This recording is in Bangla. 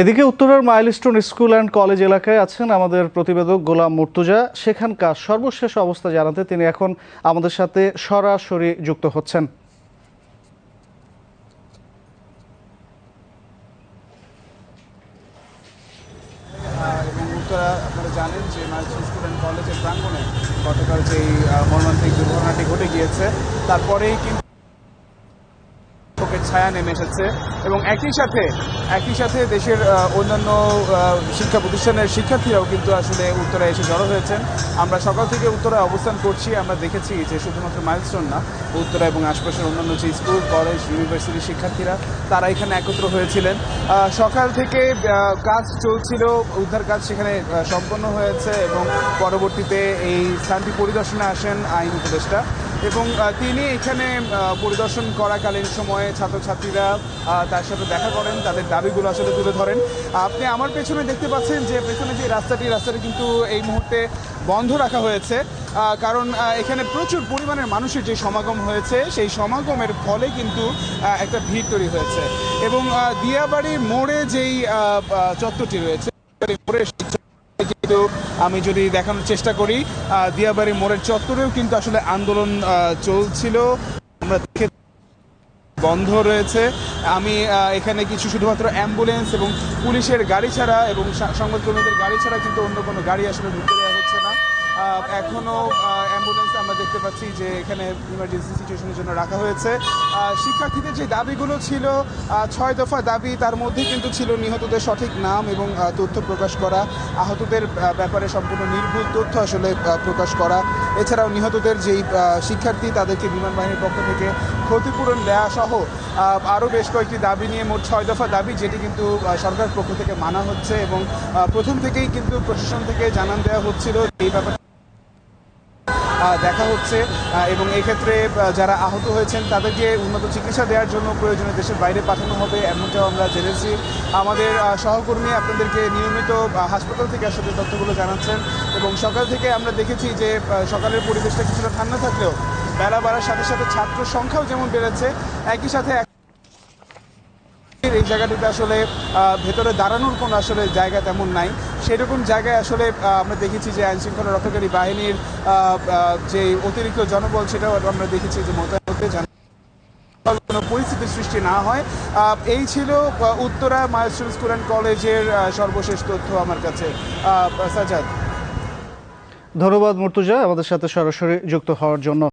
এদিকে উত্তরের মাইলস্টোন স্কুল অ্যান্ড কলেজ এলাকায় আছেন আমাদের প্রতিবেদক গোলাম মুর্তুজা। সেখানকার সর্বশেষ অবস্থা জানাতে তিনি এখন আমাদের সাথে সরাসরি যুক্ত হচ্ছেন। জানেন যে মাইলস্টোন স্কুল অ্যান্ড কলেজের প্রাঙ্গণে গতকাল যেই মর্মান্তিক দুর্ঘটনাটি ঘটে গিয়েছে, তারপরেই কিন্তু ছায়া নেমে এসেছে এবং একই সাথে একই সাথে দেশের অন্যান্য শিক্ষা প্রতিষ্ঠানের শিক্ষার্থীরাও কিন্তু আসলে উত্তরায় এসে জড়ো হয়েছেন। আমরা সকাল থেকে উত্তরায় অবস্থান করছি। আমরা দেখেছি যে শুধুমাত্র মাইলস্টোন না, উত্তরা এবং আশপাশের অন্যান্য যে স্কুল, কলেজ ইউনিভার্সিটির শিক্ষার্থীরা, তারা এখানে একত্র হয়েছিলেন। সকাল থেকে কাজ চলছিল, উদ্ধার কাজ সেখানে সম্পন্ন হয়েছে এবং পরবর্তীতে এই স্থানটি পরিদর্শনে আসেন আইন উপদেষ্টা। এবং তিনি এখানে পরিদর্শন করাকালীন সময়ে ছাত্রছাত্রীরা তার সাথে দেখা করেন, তাদের দাবিগুলো আসলে তুলে ধরেন। আপনি আমার পেছনে দেখতে পাচ্ছেন যে পেছনে যে রাস্তাটি রাস্তাটি কিন্তু এই মুহূর্তে বন্ধ রাখা হয়েছে। কারণ এখানে প্রচুর পরিমাণের মানুষের যে সমাগম হয়েছে, সেই সমাগমের ফলে কিন্তু একটা ভিড় তৈরি হয়েছে। এবং দিয়াবাড়ির মোড়ে যেই চত্বরটি রয়েছে কিন্তু আমি যদি দেখানোর চেষ্টা করি দিয়াবাড়ি মোড়ের চত্বরেও কিন্তু আসলে আন্দোলন চলছিল। আমরা দেখে বন্ধ রয়েছে। আমি এখানে কিছু শুধুমাত্র অ্যাম্বুলেন্স এবং পুলিশের গাড়ি ছাড়া এবং সংবাদকর্মীদের গাড়ি ছাড়া কিন্তু অন্য কোনো গাড়ি আসলে ঢুকতে দেওয়া হচ্ছে না। এখনও এখনও অ্যাম্বুলেন্স আমরা দেখতে পাচ্ছি যে এখানে ইমার্জেন্সি সিচুয়েশনের জন্য রাখা হয়েছে। শিক্ষার্থীদের যে দাবিগুলো ছিল ছয় দফা দাবি তার মধ্যে কিন্তু ছিল নিহতদের সঠিক নাম এবং তথ্য প্রকাশ করা, আহতদের ব্যাপারে সম্পূর্ণ নির্ভুল তথ্য আসলে প্রকাশ করা। এছাড়াও নিহতদের যেই শিক্ষার্থী তাদেরকে বিমান বাহিনীর পক্ষ থেকে ক্ষতিপূরণ দেওয়া সহ আরও বেশ কয়েকটি দাবি নিয়ে মোট ছয় দফা দাবি, যেটি কিন্তু সরকার পক্ষ থেকে মানা হচ্ছে এবং প্রথম থেকেই কিন্তু প্রশাসন থেকে জানান দেওয়া হচ্ছিল। এই ব্যাপারে দেখা হচ্ছে এবং এই ক্ষেত্রে যারা আহত হয়েছেন, তাদেরকে উন্নত চিকিৎসা দেওয়ার জন্য প্রয়োজনে দেশের বাইরে পাঠানো হবে, এমনটাও আমরা জেনেছি। আমাদের সহকর্মী আপনাদেরকে নিয়মিত হাসপাতাল থেকে আসলে তথ্যগুলো জানাচ্ছেন, এবং সকাল থেকে আমরা দেখেছি যে সকালের পরিবেশটা কিছুটা ঠান্ডা থাকলেও বেলা বাড়ার সাথে সাথে ছাত্র সংখ্যাও যেমন বেড়েছে, একই সাথে এই জায়গাটিতে আসলে ভেতরে দাঁড়ানোর কোনো আসলে জায়গা তেমন নাই। সেরকম জায়গায় আসলে আমরা দেখেছি যে আইন শৃঙ্খলা রক্ষাকারী বাহিনীর যে অতিরিক্ত জনবল, সেটাও আমরা দেখেছি যে মোতায়েন হতে কোনো পরিস্থিতির সৃষ্টি না হয়। এই ছিল উত্তরা মাইলস্টোন স্কুল অ্যান্ড কলেজের সর্বশেষ তথ্য আমার কাছে। সাজাদ ধন্যবাদ মুর্তুজা, আমাদের সাথে সরাসরি যুক্ত হওয়ার জন্য।